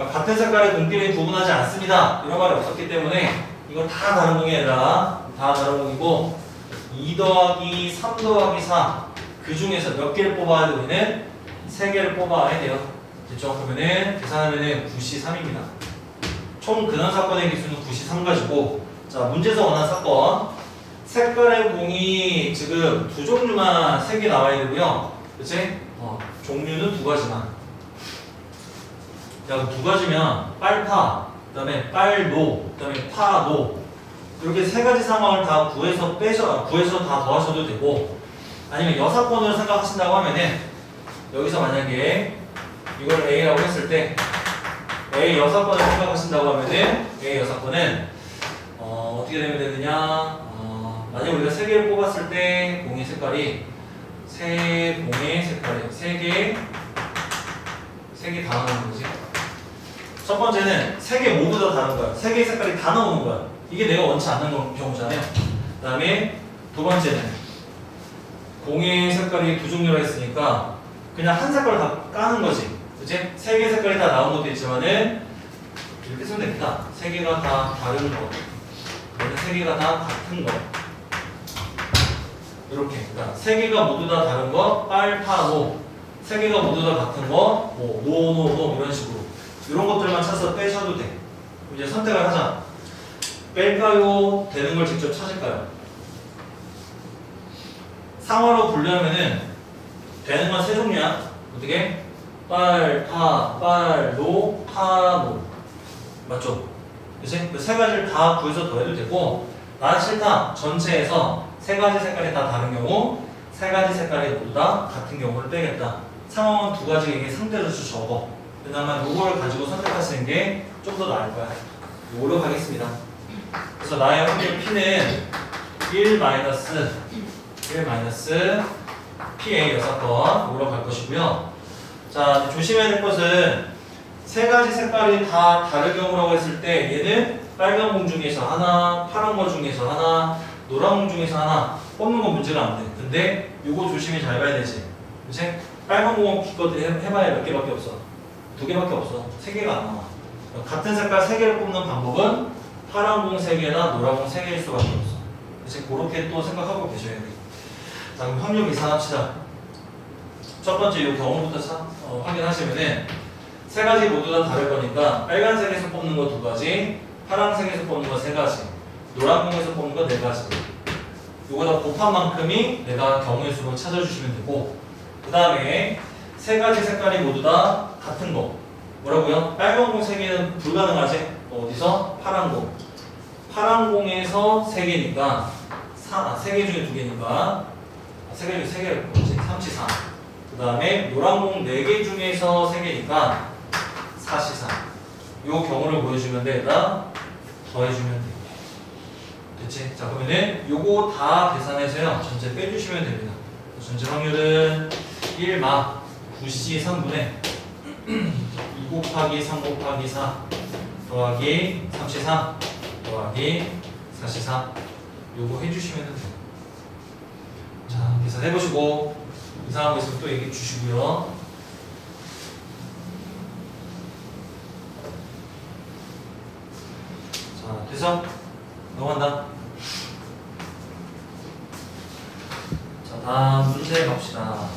그러니까 같은 색깔의 공끼리 구분하지 않습니다. 이런 말이 없었기 때문에 이거 다 다른 공이 아니라 다 다른 공이고 2 더하기 3 더하기 4 그 중에서 몇 개를 뽑아야 돼 우리는? 3개를 뽑아야 돼요. 됐죠? 그러면은 계산하면은 9시 3입니다. 총 근원 사건의 개수는 9시 3 가지고 자 문제에서 원하는 사건 색깔의 공이 지금 두 종류만 3개 나와야 되고요. 그치? 어, 종류는 두 가지만. 자, 두 가지면 빨파, 그다음에 빨노, 그다음에 파노 이렇게 세 가지 상황을 다 구해서 빼셔 구해서 다 더하셔도 되고 아니면 여사건으로 생각하신다고 하면은 여기서 만약에 이걸 A라고 했을 때 A 여사건을 생각하신다고 하면은 A 여사건은 어, 어떻게 되면 되느냐 어, 만약 우리가 세 개를 뽑았을 때 공의 색깔이 세 공의 색깔이 세 개 세 개 다 나오는 거지. 첫 번째는 세 개 모두 다 다른 거야. 세 개의 색깔이 다 나오는 거야. 이게 내가 원치 않는 거- 경우잖아요. 그 다음에 두 번째는 공의 색깔이 두 종류라 했으니까 그냥 한 색깔 다 까는 거지. 그치? 세 개의 색깔이 다 나온 것도 있지만은 이렇게 쓰면 됩니다. 세 개가 다 다른 거. 그다음에 세 개가 다 같은 거. 이렇게. 그러니까 세 개가 모두 다 다른 거, 빨, 파, 노. 세 개가 모두 다 같은 거, 뭐, 노, 노, 노 이런 식으로. 이런 것들만 찾아서 빼셔도 돼. 이제 선택을 하자. 뺄까요? 되는 걸 직접 찾을까요? 상어로 분류하면은 되는 건 세 종류야. 어떻게? 빨, 파, 빨, 노, 파, 노. 맞죠? 그치? 그세 가지를 다 구해서 더해도 되고 난 싫다. 전체에서 세 가지 색깔이 다 다른 경우 세 가지 색깔이 모두 다 같은 경우를 빼겠다. 상황은 두 가지 이게 상대로 좀 적어. 그나마 요거를 가지고 선택하시는 게 좀 더 나을 거야. 요로 가겠습니다. 그래서 나의 확률 P는 1 마이너스 1 마이너스 PA 여섯 번 요로 갈 것이고요. 자 조심해야 될 것은 세 가지 색깔이 다 다른 경우라고 했을 때 얘는 빨간 공 중에서 하나, 파란 거 중에서 하나, 노란 공 중에서 하나 뽑는 건 문제가 안 돼. 근데 요거 조심히 잘 봐야 되지. 그치? 빨간 공은 기껏 해- 해봐야 몇 개밖에 없어. 두 개밖에 없어. 세 개가 안 나와. 같은 색깔 세 개를 뽑는 방법은 파란 공 세 개나 노란 공 세 개일 수밖에 없어. 그치? 그렇게 또 생각하고 계셔야 돼. 자, 그럼 확률 계산합시다. 첫 번째 이 경우부터 차- 어, 확인하시면은 세 가지 모두 다 다를 거니까 빨간색에서 뽑는 거 두 가지, 파란색에서 뽑는 거 세 가지, 노란 공에서 뽑는 거 네 가지. 이거 다 곱한 만큼이 내가 경우의 수로 찾아주시면 되고 그 다음에 세 가지 색깔이 모두 다 같은 거 뭐라고요? 빨간 공세 개는 불가능하지? 어디서? 파란 공 파란 공에서 세 개니까 세개 중에 두 개니까 세개 중에 세 개를 뽑지 3치 4. 그 다음에 노란 공 4개 중에서 3개니까 4시 4. 요 경우를 보여주면 돼다 더해주면 돼. 됐지? 자 그러면은 요거 다 계산해서요 전체 빼주시면 됩니다. 전체 확률은 1마 9C 3분의 2 곱하기 3 곱하기 4 더하기 3C 3 더하기 4C 4 요거 해주시면 돼요. 자 계산해보시고 이상한 거 있으면 또 얘기해 주시고요. 자, 돼서 넘어간다. 자, 다음 문제 갑시다.